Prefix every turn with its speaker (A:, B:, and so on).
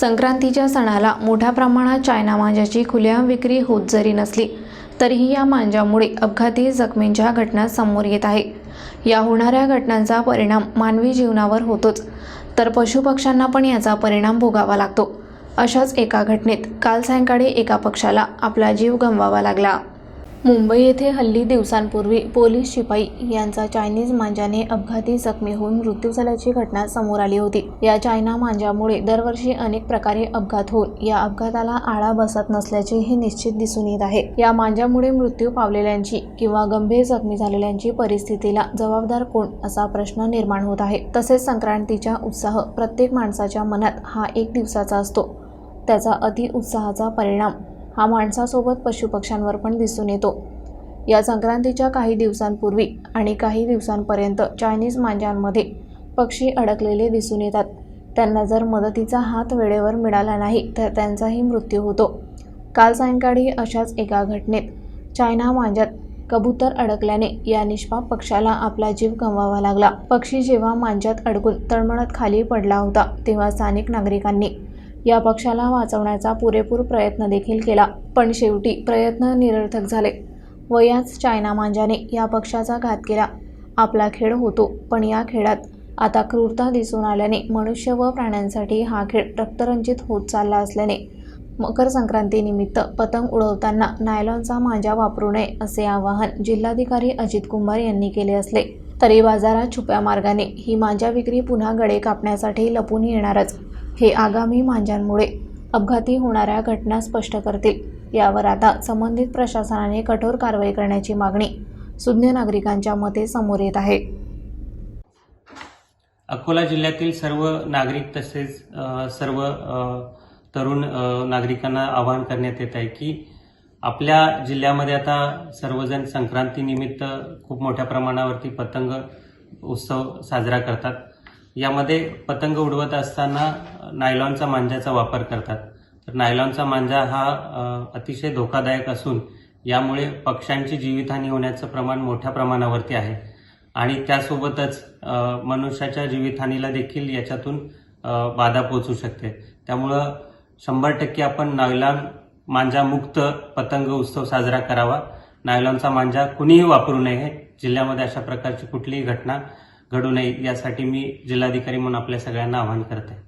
A: संक्रांतीच्या सणाला मोठ्या प्रमाणात चायना मांजाची खुल्या विक्री होत जरी नसली तरीही या मांजामुळे अपघाती जखमींच्या घटना समोर येत आहे. या होणाऱ्या घटनांचा परिणाम मानवी जीवनावर होतोच तर पशुपक्ष्यांना पण याचा परिणाम भोगावा लागतो. अशाच एका घटनेत काल सायंकाळी एका पक्षाला आपला जीव गमवावा लागला. मुंबई येथे हल्ली दिवसांपूर्वी पोलीस शिपाई यांचा चायनीज मांजाने अपघाती जखमी होऊन मृत्यू झाल्याची घटना समोर आली होती. या चायना मांजामुळे दरवर्षी अनेक प्रकारे अपघात होऊन या अपघाताला आळा बसत नसल्याचे हे निश्चित दिसून येत आहे. या मांजामुळे मृत्यू पावलेल्यांची किंवा गंभीर जखमी झालेल्यांची परिस्थितीला जबाबदार कोण असा प्रश्न निर्माण होत आहे. तसेच संक्रांतीचा उत्साह प्रत्येक माणसाच्या मनात हा एक दिवसाचा असतो. त्याचा अति उत्साहाचा परिणाम हा माणसासोबत पशुपक्ष्यांवर पण दिसून येतो. या संक्रांतीच्या काही दिवसांपूर्वी आणि काही दिवसांपर्यंत चायनीज मांजांमध्ये पक्षी अडकलेले दिसून येतात. त्यांना जर मदतीचा हात वेळेवर मिळाला नाही तर त्यांचाही मृत्यू होतो. काल सायंकाळी अशाच एका घटनेत चायना मांजात कबूतर अडकल्याने या निष्पाप पक्षाला आपला जीव गमवावा लागला. पक्षी जेव्हा मांजात अडकून तळमळत खाली पडला होता तेव्हा स्थानिक नागरिकांनी या पक्षाला वाचवण्याचा पुरेपूर प्रयत्न देखील केला पण शेवटी प्रयत्न निरर्थक झाले. व याच चायना मांजाने या पक्षाचा घात केला. आपला खेळ होतो पण या खेळात आता क्रूरता दिसून आल्याने मनुष्य व प्राण्यांसाठी हा खेळ रक्तरंजित होत चालला असल्याने मकर संक्रांतीनिमित्त पतंग उडवताना नायलॉनचा मांजा वापरू नये असे आवाहन जिल्हाधिकारी अजित कुमार यांनी केले असले तरी बाजारात छुप्या मार्गाने ही मांजा विक्री पुन्हा गडे कापण्यासाठी लपून येणारच. हे आगामी मांजांमुळे अपघाती होणाऱ्या घटना स्पष्ट करतील. यावर आता संबंधित प्रशासनाने कठोर कारवाई करण्याची मागणी सुज्ञ नागरिकांच्या मते समोर येत आहे.
B: अकोला जिल्ह्यातील सर्व नागरिक तसेच सर्व तरुण नागरिकांना आवाहन करण्यात येत आहे की आपल्या जिल्ह्यामध्ये आता सर्वजण संक्रांतीनिमित्त खूप मोठ्या प्रमाणावरती पतंग उत्सव साजरा करतात. यामध्ये पतंग उडवत असताना नायलॉनचा मांजाचा वापर करतात. तर नायलॉनचा मांजा हा अतिशय धोकादायक असून यामुळे पक्ष्यांची जीवितहानी होण्याचं प्रमाण मोठ्या प्रमाणावरती आहे. आणि त्यासोबतच मनुष्याच्या जीवितहानीला देखील याच्यातून बाधा पोचू शकते. त्यामुळं शंभर टक्के आपण नायलॉन मांजामुक्त पतंग उत्सव साजरा करावा. नायलॉनचा मांजा कुणीही वापरू नये. जिल्ह्यामध्ये अशा प्रकारची कुठलीही घटना घडू नये यासाठी मी जिल्हाधिकारी म्हणून आपल्या सगळ्यांना आवाहन करत आहे